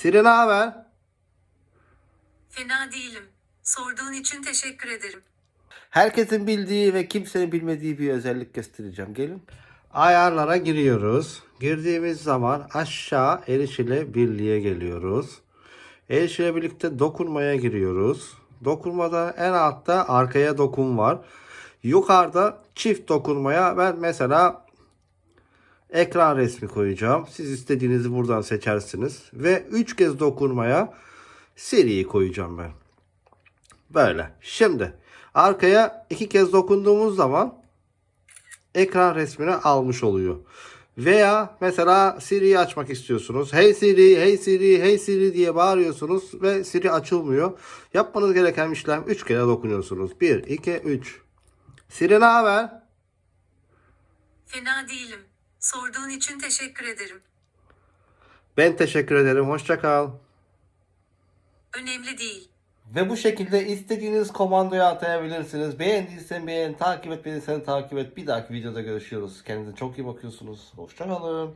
Siri ne haber? Fena değilim. Sorduğun için teşekkür ederim. Herkesin bildiği ve kimsenin bilmediği bir özellik göstereceğim. Gelin. Ayarlara giriyoruz. Girdiğimiz zaman aşağı erişilebilirliğe geliyoruz. Erişilebilirlikte dokunmaya giriyoruz. Dokunmada en altta arkaya dokun var. Yukarıda çift dokunmaya ben mesela ekran resmi koyacağım. Siz istediğinizi buradan seçersiniz. Ve 3 kez dokunmaya Siri'yi koyacağım ben. Böyle. Şimdi arkaya iki kez dokunduğumuz zaman ekran resmini almış oluyor. Veya mesela Siri'yi açmak istiyorsunuz. Hey Siri, hey Siri, hey Siri diye bağırıyorsunuz ve Siri açılmıyor. Yapmanız gereken işlem 3 kere dokunuyorsunuz. 1, 2, 3. Siri ne haber? Fena değilim. Sorduğun için teşekkür ederim. Ben teşekkür ederim. Hoşça kal. Önemli değil. Ve bu şekilde istediğiniz komandoya atayabilirsiniz. Beğendiysen beğen, takip etmediysen takip et. Bir dahaki videoda görüşüyoruz. Kendinize çok iyi bakıyorsunuz. Hoşçakalın.